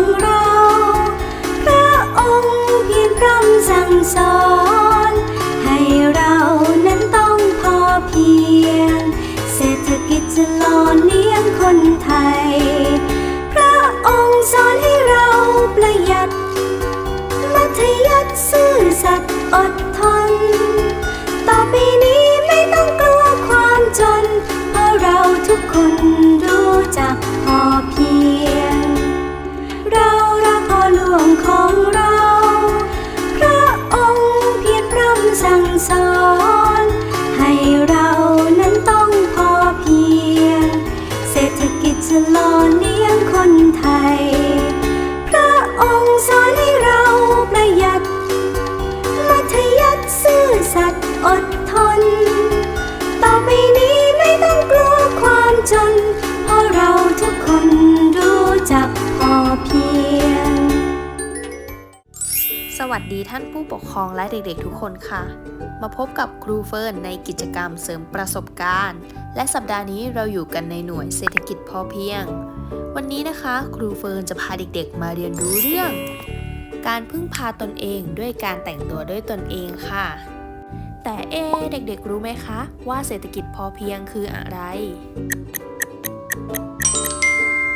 ของเรา พระองค์เพียงพร่ำสั่งสอน ให้เรานั้นต้องพอเพียง เศรษฐกิจจะล่อเลี้ยงคนไทย พระองค์สอนให้เราประหยัด มัธยัติซื่อสัตย์อดทน ต่อไปนี้ วัสดีท่านผู้ปกครองและเด็กๆทุกคนค่ะ มาพบกับครูเฟิร์นในกิจกรรมเสริมประสบการณ์ และสัปดาห์นี้เราอยู่กันในหน่วยเศรษฐกิจพอเพียง วันนี้นะคะ ครูเฟิร์นจะพาเด็กๆ มาเรียนรู้เรื่อง การพึ่งพาตนเองด้วยการแต่งตัวด้วยตนเองค่ะ แต่เอะเด็กๆรู้ไหมคะ ว่าเศรษฐกิจพอเพียงคืออะไร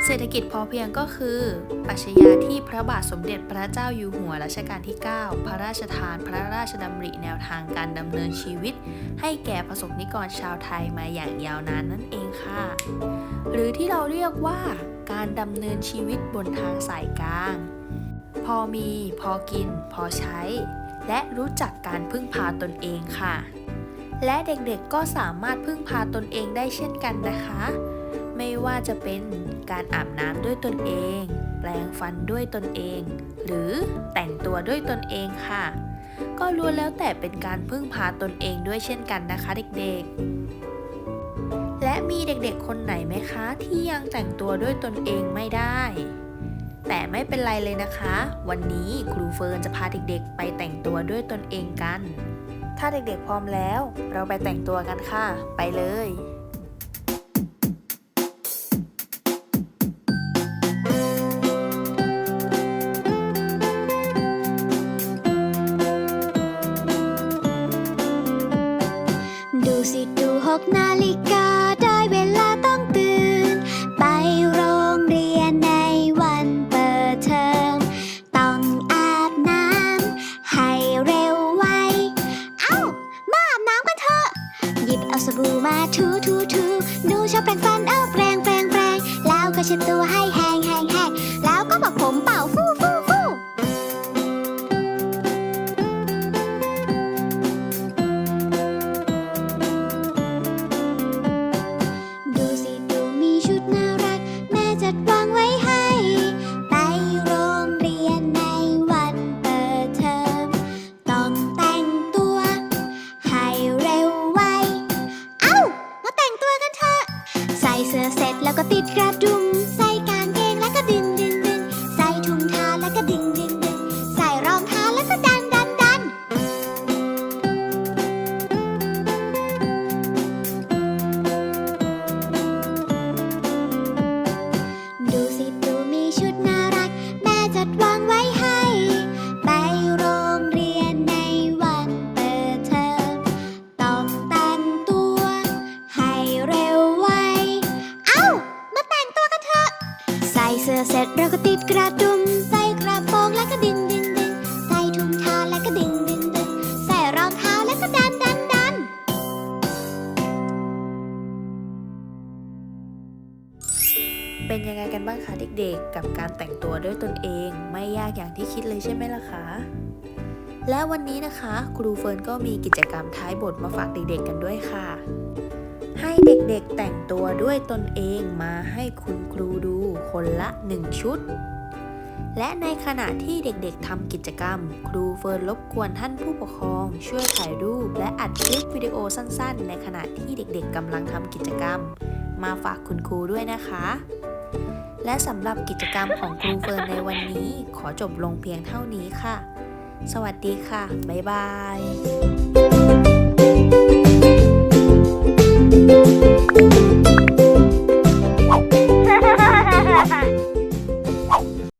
เศรษฐกิจพอเพียงก็คือปรัชญาที่พระบาทสมเด็จพระเจ้าอยู่หัวรัชกาลที่ 9 พระราชทานพระราชดำริแนวทางการดำเนินชีวิต ให้แก่ประสบนิกรชาวไทยมาอย่างยาวนานนั่นเองค่ะ หรือที่เราเรียกว่าการดำเนินชีวิตบนทางสายกลาง พอมี พอกิน พอใช้ และรู้จักการพึ่งพาตนเองค่ะ และเด็กๆก็สามารถพึ่งพาตนเองได้เช่นกันนะคะ ไม่ว่าจะเป็นการอาบน้ำด้วยตนเอง แปรงฟันด้วยตนเอง หรือแต่งตัวด้วยตนเองค่ะ ก็ล้วนแล้วแต่เป็นการพึ่งพาตนเองด้วยเช่นกันนะคะเด็กๆ และมีเด็กๆคนไหนไหมคะ ที่ยังแต่งตัวด้วยตนเองไม่ได้ แต่ไม่เป็นไรเลยนะคะ วันนี้ครูเฟิร์นจะพาเด็กๆ ไปแต่งตัวด้วยตนเองกัน ถ้าเด็กๆพร้อมแล้ว เราไปแต่งตัวกันค่ะ ไปเลย กนาฬิกาได้เวลาต้องตื่น ไปโรงเรียนในวันเปิดเทอม ต้องอาบน้ำให้เร็วไว เอ้า มาอาบน้ำกันเถอะ หยิบเอาสบู่มาถูถูถูหนูชอบแปรงฟันเอาแปรงแปรงแปรงแล้วก็เช็ดตัวให้แห้งแห้งแห้งแล้วก็บอกผมเป่า ติดกระดุม เสื้อเสร็จเราก็ติดกระดุมใส่กระโปรงแล้วก็ดึงดึงดึงใส่ถุงเท้าแล้วก็ดึงดึงดึงใส่รองเท้าแล้วก็ดันดันดันเป็นยังไงกันบ้างคะเด็กๆ กับการแต่งตัวด้วยตนเองไม่ยากอย่างที่คิดเลยใช่ไหมล่ะคะและวันนี้นะคะ ครูเฟิร์นก็มีกิจกรรมท้ายบทมาฝากเด็กๆกันด้วยค่ะ ให้เด็กๆแต่งตัวด้วยตนเองมาให้คุณครูดูคนละหนึ่งชุด และในขณะที่เด็กๆทำกิจกรรม ครูเฟิร์นรบกวนท่านผู้ปกครอง ช่วยถ่ายรูปและอัดคลิปวิดีโอสั้นๆ ในขณะที่เด็กๆกำลังทำกิจกรรม มาฝากคุณครูด้วยนะคะ และสำหรับกิจกรรมของครูเฟิร์นในวันนี้ ขอจบลงเพียงเท่านี้ค่ะ สวัสดีค่ะ บ๊ายบาย